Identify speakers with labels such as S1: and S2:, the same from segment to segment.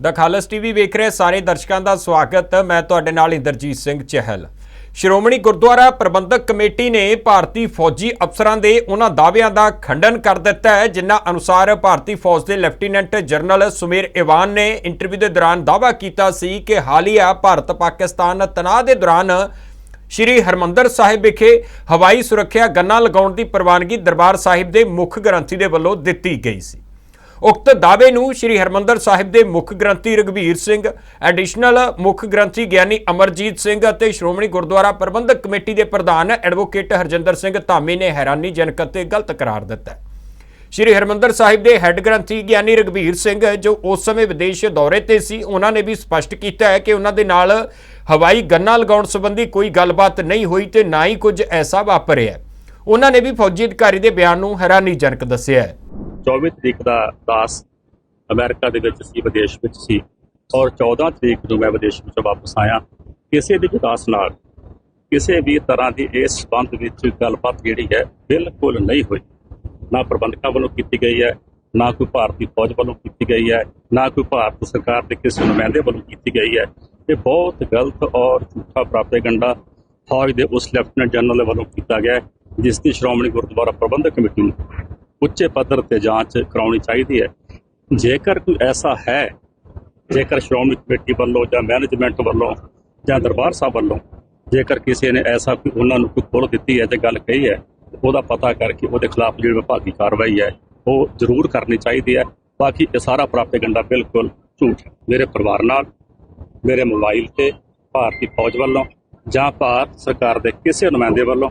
S1: ਦਾ ਖਾਲਸ TV ਵੇਖ ਰਹੇ ਸਾਰੇ ਦਰਸ਼ਕਾਂ ਦਾ ਸਵਾਗਤ। ਮੈਂ ਤੁਹਾਡੇ ਨਾਲ ਇੰਦਰਜੀਤ ਸਿੰਘ ਚਹਿਲ। ਸ਼੍ਰੋਮਣੀ ਗੁਰਦੁਆਰਾ ਪ੍ਰਬੰਧਕ ਕਮੇਟੀ ਨੇ ਭਾਰਤੀ ਫੌਜੀ ਅਫਸਰਾਂ ਦੇ ਉਹਨਾਂ ਦਾਅਵਿਆਂ ਦਾ ਖੰਡਨ ਕਰ ਦਿੱਤਾ ਹੈ, ਜਿਨ੍ਹਾਂ ਅਨੁਸਾਰ ਭਾਰਤੀ ਫੌਜ ਦੇ ਲੈਫਟੀਨੈਂਟ ਜਨਰਲ ਸੁਮੇਰ ਇਵਾਨ ਨੇ ਇੰਟਰਵਿਊ ਦੇ ਦੌਰਾਨ ਦਾਅਵਾ ਕੀਤਾ ਸੀ ਕਿ ਹਾਲੀਆ ਭਾਰਤ ਪਾਕਿਸਤਾਨ ਤਣਾਅ ਦੇ ਦੌਰਾਨ ਸ਼੍ਰੀ ਹਰਮੰਦਰ ਸਾਹਿਬ ਵਿਖੇ ਹਵਾਈ ਸੁਰੱਖਿਆ ਗੰਨਾ ਲਗਾਉਣ ਦੀ ਪ੍ਰਵਾਨਗੀ ਦਰਬਾਰ ਸਾਹਿਬ ਦੇ ਮੁੱਖ ਗ੍ਰੰਥੀ ਦੇ ਵੱਲੋਂ ਦਿੱਤੀ ਗਈ ਸੀ। ਉਕਤ ਦਾਅਵੇ ਨੂੰ ਸ਼੍ਰੀ ਹਰਮੰਦਰ ਸਾਹਿਬ ਦੇ ਮੁੱਖ ਗ੍ਰੰਥੀ ਰਗਵੀਰ ਸਿੰਘ ਐਡੀਸ਼ਨਲ ਮੁੱਖ ਗ੍ਰੰਥੀ ਗਿਆਨੀ ਅਮਰਜੀਤ ਸਿੰਘ ਅਤੇ ਸ਼੍ਰੋਮਣੀ ਗੁਰਦੁਆਰਾ ਪ੍ਰਬੰਧਕ ਕਮੇਟੀ ਦੇ ਪ੍ਰਧਾਨ ਐਡਵੋਕੇਟ ਹਰਜਿੰਦਰ ਸਿੰਘ ਧਾਮੀ ਨੇ ਹੈਰਾਨੀਜਨਕ ਅਤੇ ਗਲਤ ਕਰਾਰ ਦਿੱਤਾ। ਸ਼੍ਰੀ ਹਰਮੰਦਰ ਸਾਹਿਬ ਦੇ ਹੈੱਡ ਗ੍ਰੰਥੀ ਗਿਆਨੀ ਰਗਵੀਰ ਸਿੰਘ ਜੋ ਉਸ ਸਮੇਂ ਵਿਦੇਸ਼ ਦੌਰੇ ਤੇ ਸੀ, ਉਹਨਾਂ ਨੇ ਵੀ ਸਪਸ਼ਟ ਕੀਤਾ ਹੈ ਕਿ ਉਹਨਾਂ ਦੇ ਨਾਲ ਹਵਾਈ ਗੰਨਾ ਲਗਾਉਣ ਸੰਬੰਧੀ ਕੋਈ ਗੱਲਬਾਤ ਨਹੀਂ ਹੋਈ ਤੇ ਨਾ ਹੀ ਕੁਝ ਐਸਾ ਵਾਪਰਿਆ। ਉਹਨਾਂ ਨੇ ਵੀ ਫੌਜੀ ਅਧਿਕਾਰੀ ਦੇ ਬਿਆਨ ਨੂੰ ਹੈਰਾਨੀਜਨਕ ਦੱਸਿਆ ਹੈ।
S2: 24 ਤਰੀਕ ਦਾ ਦਾਸ ਅਮਰੀਕਾ ਦੇ ਵਿੱਚ ਸੀ, ਵਿਦੇਸ਼ ਵਿੱਚ ਸੀ ਔਰ 14 ਤਰੀਕ ਨੂੰ ਮੈਂ ਵਿਦੇਸ਼ ਵਿੱਚੋਂ ਵਾਪਸ ਆਇਆ ਕਿਸੇ ਵੀ ਵਿਕਾਸ ਨਾਲ। ਕਿਸੇ ਵੀ ਤਰ੍ਹਾਂ ਦੀ ਇਸ ਸੰਬੰਧ ਵਿੱਚ ਗੱਲਬਾਤ ਜਿਹੜੀ ਹੈ ਬਿਲਕੁਲ ਨਹੀਂ ਹੋਈ। ਨਾ ਪ੍ਰਬੰਧਕਾਂ ਵੱਲੋਂ ਕੀਤੀ ਗਈ ਹੈ, ਨਾ ਕੋਈ ਭਾਰਤੀ ਫੌਜ ਵੱਲੋਂ ਕੀਤੀ ਗਈ ਹੈ, ਨਾ ਕੋਈ ਭਾਰਤ ਸਰਕਾਰ ਦੇ ਕਿਸੇ ਨੁਮਾਇੰਦੇ ਵੱਲੋਂ ਕੀਤੀ ਗਈ ਹੈ। ਇਹ ਬਹੁਤ ਗਲਤ ਔਰ ਝੂਠਾ ਪ੍ਰਾਪੇਗੰਡਾ ਫੌਜ ਦੇ ਉਸ ਲੈਫਟੀਨੈਂਟ ਜਨਰਲ ਵੱਲੋਂ ਕੀਤਾ ਗਿਆ ਜਿਸ ਦੀ ਸ਼੍ਰੋਮਣੀ ਗੁਰਦੁਆਰਾ ਪ੍ਰਬੰਧਕ ਕਮੇਟੀ ਨੂੰ ਉੱਚੇ ਪੱਧਰ ਤੇ ਜਾਂਚ ਕਰਾਉਣੀ ਚਾਹੀਦੀ ਹੈ। ਜੇਕਰ ਕੋਈ ਐਸਾ ਹੈ, ਜੇਕਰ ਸ਼੍ਰੋਮਣੀ ਕਮੇਟੀ ਵੱਲੋਂ ਜਾਂ ਮੈਨੇਜਮੈਂਟ ਵੱਲੋਂ ਜਾਂ ਦਰਬਾਰ ਸਾਹਿਬ ਵੱਲੋਂ ਜੇਕਰ ਕਿਸੇ ਨੇ ਐਸਾ ਕੋਈ ਉਹਨਾਂ ਨੂੰ ਕੋਈ ਖੋਲ ਦਿੱਤੀ ਹੈ ਤੇ ਗੱਲ ਕਹੀ ਹੈ, ਉਹਦਾ ਪਤਾ ਕਰਕੇ ਉਹਦੇ ਖਿਲਾਫ ਜਿਹੜੀ ਵਿਭਾਗੀ ਕਾਰਵਾਈ ਹੈ, ਉਹ ਜ਼ਰੂਰ ਕਰਨੀ ਚਾਹੀਦੀ ਹੈ। ਬਾਕੀ ਇਹ ਸਾਰਾ ਪ੍ਰਾਪੇਗੰਡਾ ਬਿਲਕੁਲ ਝੂਠ ਹੈ। ਮੇਰੇ ਪਰਿਵਾਰ ਨਾਲ, ਮੇਰੇ ਮੋਬਾਈਲ ਤੇ ਭਾਰਤੀ ਫੌਜ ਵੱਲੋਂ ਜਾਂ ਭਾਰਤ ਸਰਕਾਰ ਦੇ ਕਿਸੇ ਨੁਮਾਇੰਦੇ ਵੱਲੋਂ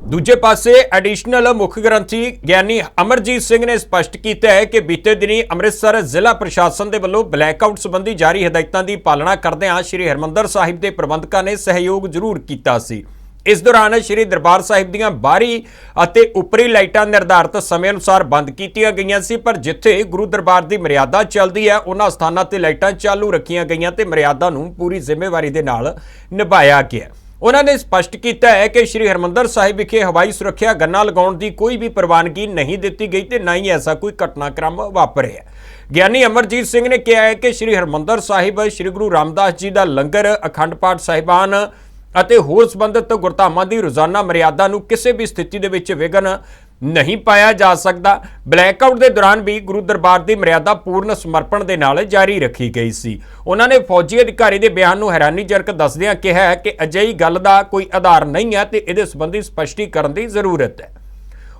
S1: ਦੂਜੇ ਪਾਸੇ ਐਡੀਸ਼ਨਲ ਮੁੱਖ ਗ੍ਰੰਥੀ ਗਿਆਨੀ ਅਮਰਜੀਤ ਸਿੰਘ ਨੇ ਸਪਸ਼ਟ ਕੀਤਾ ਹੈ ਕਿ ਬੀਤੇ ਦਿਨੀ ਅੰਮ੍ਰਿਤਸਰ ਜ਼ਿਲ੍ਹਾ ਪ੍ਰਸ਼ਾਸਨ ਦੇ ਵੱਲੋਂ ਬਲੈਕਆਊਟ ਸੰਬੰਧੀ ਜਾਰੀ ਹਦਾਇਤਾਂ ਦੀ ਪਾਲਣਾ ਕਰਦਿਆਂ ਸ੍ਰੀ ਹਰਮੰਦਰ ਸਾਹਿਬ ਦੇ ਪ੍ਰਬੰਧਕਾਂ ਨੇ ਸਹਿਯੋਗ ਜ਼ਰੂਰ ਕੀਤਾ ਸੀ। ਇਸ ਦੌਰਾਨ ਸ੍ਰੀ ਦਰਬਾਰ ਸਾਹਿਬ ਦੀਆਂ ਬਾਹਰੀ ਅਤੇ ਉੱਪਰੀ ਲਾਈਟਾਂ ਨਿਰਧਾਰਤ ਸਮੇਂ ਅਨੁਸਾਰ ਬੰਦ ਕੀਤੀਆਂ ਗਈਆਂ ਸੀ, ਪਰ ਜਿੱਥੇ ਗੁਰੂ ਦਰਬਾਰ ਦੀ ਮਰਿਆਦਾ ਚੱਲਦੀ ਹੈ, ਉਹਨਾਂ ਸਥਾਨਾਂ ਤੇ ਲਾਈਟਾਂ ਚਾਲੂ ਰੱਖੀਆਂ ਗਈਆਂ ਤੇ ਮਰਿਆਦਾ ਨੂੰ ਪੂਰੀ ਜ਼ਿੰਮੇਵਾਰੀ ਦੇ ਨਾਲ ਨਿਭਾਇਆ ਗਿਆ। ਉਹਨਾਂ ਨੇ ਸਪਸ਼ਟ ਕੀਤਾ ਹੈ ਕਿ ਸ੍ਰੀ ਹਰਮੰਦਰ ਸਾਹਿਬ ਵਿਖੇ ਹਵਾਈ ਸੁਰੱਖਿਆ ਗੰਨਾ ਲਗਾਉਣ ਦੀ ਕੋਈ ਵੀ ਪ੍ਰਵਾਨਗੀ ਨਹੀਂ ਦਿੱਤੀ ਗਈ ਤੇ ਨਾ ਹੀ ਐਸਾ ਕੋਈ ਘਟਨਾਕ੍ਰਮ ਵਾਪਰਿਆ ਗਿਆਨੀ ਅਮਰਜੀਤ ਸਿੰਘ ਨੇ ਕਿਹਾ ਹੈ ਕਿ ਸ੍ਰੀ ਹਰਮੰਦਰ ਸਾਹਿਬ, ਸ੍ਰੀ ਗੁਰੂ ਰਾਮਦਾਸ ਜੀ ਦਾ ਲੰਗਰ, ਅਖੰਡ ਪਾਠ ਸਾਹਿਬਾਨ ਅਤੇ ਹੋਰ ਸੰਬੰਧਿਤ ਗੁਰਧਾਮਾਂ ਦੀ ਰੋਜ਼ਾਨਾ ਮਰਿਆਦਾ ਨੂੰ ਕਿਸੇ ਵੀ ਸਥਿਤੀ ਦੇ ਵਿੱਚ ਵਿਘਨ ਨਹੀਂ ਪਾਇਆ ਜਾ ਸਕਦਾ। ਬਲੈਕਆਊਟ ਦੇ ਦੌਰਾਨ ਵੀ ਗੁਰੂ ਦਰਬਾਰ ਦੀ ਮਰਿਆਦਾ ਪੂਰਨ ਸਮਰਪਣ ਦੇ ਨਾਲ ਜਾਰੀ ਰੱਖੀ ਗਈ ਸੀ। ਉਹਨਾਂ ਨੇ ਫੌਜੀ ਅਧਿਕਾਰੀ ਦੇ ਬਿਆਨ ਨੂੰ ਹੈਰਾਨੀਜਨਕ ਦੱਸਦਿਆਂ ਕਿਹਾ ਕਿ ਅਜਿਹੀ ਗੱਲ ਦਾ ਕੋਈ ਆਧਾਰ ਨਹੀਂ ਹੈ ਤੇ ਇਹਦੇ ਸੰਬੰਧੀ ਸਪਸ਼ਟੀਕਰਨ ਦੀ ਜ਼ਰੂਰਤ ਹੈ।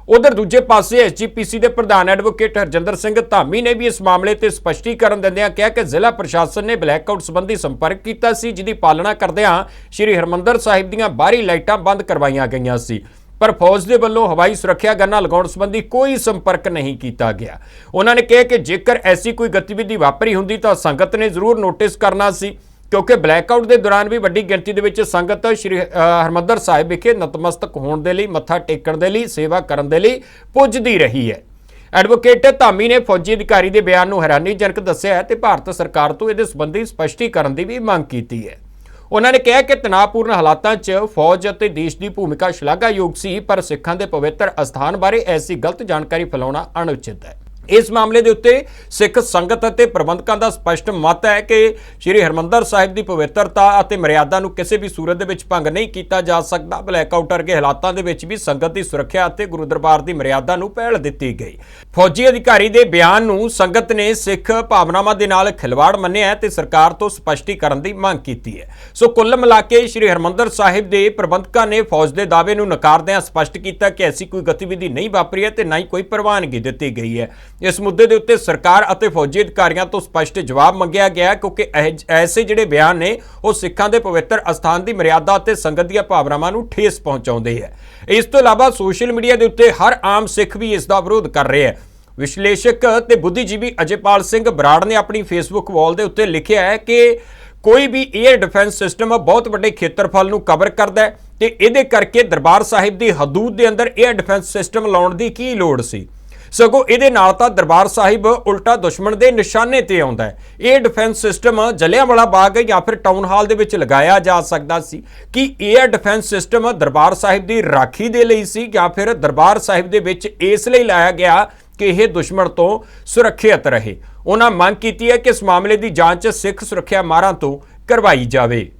S1: ਉਧਰ ਦੂਜੇ ਪਾਸੇ ਐਸਜੀਪੀਸੀ ਦੇ ਪ੍ਰਧਾਨ ਐਡਵੋਕੇਟ ਹਰਜਿੰਦਰ ਸਿੰਘ ਧਾਮੀ ਨੇ ਵੀ ਇਸ ਮਾਮਲੇ ਤੇ ਸਪਸ਼ਟੀਕਰਨ ਦਿੰਦਿਆਂ ਕਿਹਾ ਕਿ ਜ਼ਿਲ੍ਹਾ ਪ੍ਰਸ਼ਾਸਨ ਨੇ ਬਲੈਕਆਊਟ ਸੰਬੰਧੀ ਸੰਪਰਕ ਕੀਤਾ ਸੀ, ਜਿਹਦੀ ਪਾਲਣਾ ਕਰਦਿਆਂ ਸ੍ਰੀ ਹਰਮੰਦਰ ਸਾਹਿਬ ਦੀਆਂ ਬਾਹਰੀ ਲਾਈਟਾਂ ਬੰਦ ਕਰਵਾਈਆਂ ਗਈਆਂ ਸੀ। ਪਰ ਫੌਜ ਦੇ ਵੱਲੋਂ ਹਵਾਈ ਸੁਰੱਖਿਆ ਗੰਨਾ ਲਗਾਉਣ ਸੰਬੰਧੀ ਕੋਈ ਸੰਪਰਕ ਨਹੀਂ ਕੀਤਾ ਗਿਆ। ਉਹਨਾਂ ਨੇ ਕਿਹਾ ਕਿ ਜੇਕਰ ਐਸੀ ਕੋਈ ਗਤੀਵਿਧੀ ਵਾਪਰੀ ਹੁੰਦੀ ਤਾਂ ਸੰਗਤ ਨੇ ਜ਼ਰੂਰ ਨੋਟਿਸ ਕਰਨਾ ਸੀ ਕਿਉਂਕਿ ਬਲੈਕਆਊਟ ਦੇ ਦੌਰਾਨ ਵੀ ਵੱਡੀ ਗਿਣਤੀ ਦੇ ਵਿੱਚ ਸੰਗਤ ਸ਼੍ਰੀ ਅ, ਹਰਿਮੰਦਰ ਸਾਹਿਬ ਵਿਖੇ ਨਤਮਸਤਕ ਹੋਣ ਦੇ ਲਈ ਮੱਥਾ ਟੇਕਣ ਦੇ ਲਈ ਸੇਵਾ ਕਰਨ ਦੇ ਲਈ ਪੁੱਜਦੀ ਰਹੀ ਹੈ। ਐਡਵੋਕੇਟ ਧਾਮੀ ਨੇ ਫੌਜੀ ਅਧਿਕਾਰੀ ਦੇ ਬਿਆਨ ਨੂੰ ਹੈਰਾਨੀਜਨਕ ਦੱਸਿਆ ਹੈ ਤੇ ਭਾਰਤ ਸਰਕਾਰ ਤੋਂ ਇਹਦੇ ਸੰਬੰਧੀ ਸਪਸ਼ਟੀਕਰਨ ਦੀ ਵੀ ਮੰਗ ਕੀਤੀ ਹੈ। ਉਹਨਾਂ ਨੇ ਕਿਹਾ ਕਿ ਤਣਾਅਪੂਰਨ ਹਾਲਾਤਾਂ 'ਚ ਫੌਜ ਅਤੇ ਦੇਸ਼ ਦੀ ਭੂਮਿਕਾ ਸ਼ਲਾਘਾਯੋਗ ਸੀ, ਪਰ ਸਿੱਖਾਂ ਦੇ ਪਵਿੱਤਰ ਅਸਥਾਨ ਬਾਰੇ ਐਸੀ ਗਲਤ ਜਾਣਕਾਰੀ ਫੈਲਾਉਣਾ ਅਣਉਚਿਤ ਹੈ। ਇਸ ਮਾਮਲੇ ਦੇ ਉੱਤੇ ਸਿੱਖ ਸੰਗਤ ਅਤੇ ਪ੍ਰਬੰਧਕਾਂ ਦਾ ਸਪਸ਼ਟ ਮਤ ਹੈ ਕਿ ਸ੍ਰੀ ਹਰਮੰਦਰ ਸਾਹਿਬ ਦੀ ਪਵਿੱਤਰਤਾ ਅਤੇ ਮਰਿਆਦਾ ਨੂੰ ਕਿਸੇ ਵੀ ਸੂਰਤ ਦੇ ਵਿੱਚ ਭੰਗ ਨਹੀਂ ਕੀਤਾ ਜਾ ਸਕਦਾ। ਬਲੈਕਆਊਟ ਵਰਗੇ ਹਾਲਾਤਾਂ ਦੇ ਵਿੱਚ ਵੀ ਸੰਗਤ ਦੀ ਸੁਰੱਖਿਆ ਅਤੇ ਗੁਰੂ ਦਰਬਾਰ ਦੀ ਮਰਿਆਦਾ ਨੂੰ ਪਹਿਲ ਦਿੱਤੀ ਗਈ। ਫੌਜੀ ਅਧਿਕਾਰੀ ਦੇ ਬਿਆਨ ਨੂੰ ਸੰਗਤ ਨੇ ਸਿੱਖ ਭਾਵਨਾਵਾਂ ਦੇ ਨਾਲ ਖਿਲਵਾੜ ਮੰਨਿਆ ਹੈ ਤੇ ਸਰਕਾਰ ਤੋਂ ਸਪਸ਼ਟੀਕਰਨ ਦੀ ਮੰਗ ਕੀਤੀ ਹੈ। ਸੋ ਕੁੱਲ ਮਿਲਾ ਕੇ ਸ੍ਰੀ ਹਰਮੰਦਰ ਸਾਹਿਬ ਦੇ ਪ੍ਰਬੰਧਕਾਂ ਨੇ ਫੌਜ ਦੇ ਦਾਅਵੇ ਨੂੰ ਨਕਾਰਦਿਆਂ ਸਪਸ਼ਟ ਕੀਤਾ ਕਿ ਐਸੀ ਕੋਈ ਗਤੀਵਿਧੀ ਨਹੀਂ ਵਾਪਰੀ ਹੈ ਤੇ ਨਾ ਹੀ ਕੋਈ ਪ੍ਰਵਾਨਗੀ ਦਿੱਤੀ ਗਈ ਹੈ। ਇਸ ਮੁੱਦੇ ਦੇ ਉੱਤੇ ਸਰਕਾਰ ਅਤੇ ਫੌਜੀ ਅਧਿਕਾਰੀਆਂ ਤੋਂ ਸਪਸ਼ਟ ਜਵਾਬ ਮੰਗਿਆ ਗਿਆ ਕਿਉਂਕਿ ਇਹ- ਐਸੇ ਜਿਹੜੇ ਬਿਆਨ ਨੇ, ਉਹ ਸਿੱਖਾਂ ਦੇ ਪਵਿੱਤਰ ਅਸਥਾਨ ਦੀ ਮਰਿਆਦਾ ਅਤੇ ਸੰਗਤ ਦੀਆਂ ਭਾਵਨਾਵਾਂ ਨੂੰ ਠੇਸ ਪਹੁੰਚਾਉਂਦੇ ਹੈ। ਇਸ ਤੋਂ ਇਲਾਵਾ ਸੋਸ਼ਲ ਮੀਡੀਆ ਦੇ ਉੱਤੇ ਹਰ ਆਮ ਸਿੱਖ ਵੀ ਇਸ ਦਾ ਵਿਰੋਧ ਕਰ ਰਿਹਾ ਹੈ। ਵਿਸ਼ਲੇਸ਼ਕ ਤੇ ਬੁੱਧੀਜੀਵੀ ਅਜੇਪਾਲ ਸਿੰਘ ਬਰਾੜ ਨੇ ਆਪਣੀ ਫੇਸਬੁੱਕ ਵਾਲ ਦੇ ਉੱਤੇ ਲਿਖਿਆ ਹੈ ਕਿ ਕੋਈ ਵੀ 에ਅਰ ਡਿਫੈਂਸ ਸਿਸਟਮ ਬਹੁਤ ਵੱਡੇ ਖੇਤਰਫਲ ਨੂੰ ਕਵਰ ਕਰਦਾ ਹੈ ਤੇ ਇਹਦੇ ਕਰਕੇ ਦਰਬਾਰ ਸਾਹਿਬ ਦੀ ਹਦੂਦ ਦੇ ਅੰਦਰ 에ਅਰ ਡਿਫੈਂਸ ਸਿਸਟਮ ਲਾਉਣ ਦੀ ਕੀ ਲੋੜ ਸੀ? ਸਗੋਂ ਇਹਦੇ ਨਾਲ ਤਾਂ ਦਰਬਾਰ ਸਾਹਿਬ ਉਲਟਾ ਦੁਸ਼ਮਣ ਦੇ ਨਿਸ਼ਾਨੇ ਤੇ ਆਉਂਦਾ ਹੈ। ਇਹ ਡਿਫੈਂਸ ਸਿਸਟਮ ਜਲਿਆਂਵਾਲਾ ਬਾਗ ਜਾਂ ਫਿਰ ਟਾਊਨ ਹਾਲ ਦੇ ਵਿੱਚ ਲਗਾਇਆ ਜਾ ਸਕਦਾ ਸੀ ਕਿ ਇਹ ਡਿਫੈਂਸ ਸਿਸਟਮ ਦਰਬਾਰ ਸਾਹਿਬ ਦੀ ਰਾਖੀ ਦੇ ਲਈ ਸੀ ਜਾਂ ਫਿਰ ਦਰਬਾਰ ਸਾਹਿਬ ਦੇ ਵਿੱਚ ਇਸ ਲਈ ਲਾਇਆ ਗਿਆ ਕਿ ਇਹ ਦੁਸ਼ਮਣ ਤੋਂ ਸੁਰੱਖਿਅਤ ਰਹੇ। ਉਹਨਾਂ ਮੰਗ ਕੀਤੀ ਹੈ ਕਿ ਇਸ ਮਾਮਲੇ ਦੀ ਜਾਂਚ ਸਿੱਖ ਸੁਰੱਖਿਆ ਮਾਰਾਂ ਤੋਂ ਕਰਵਾਈ ਜਾਵੇ।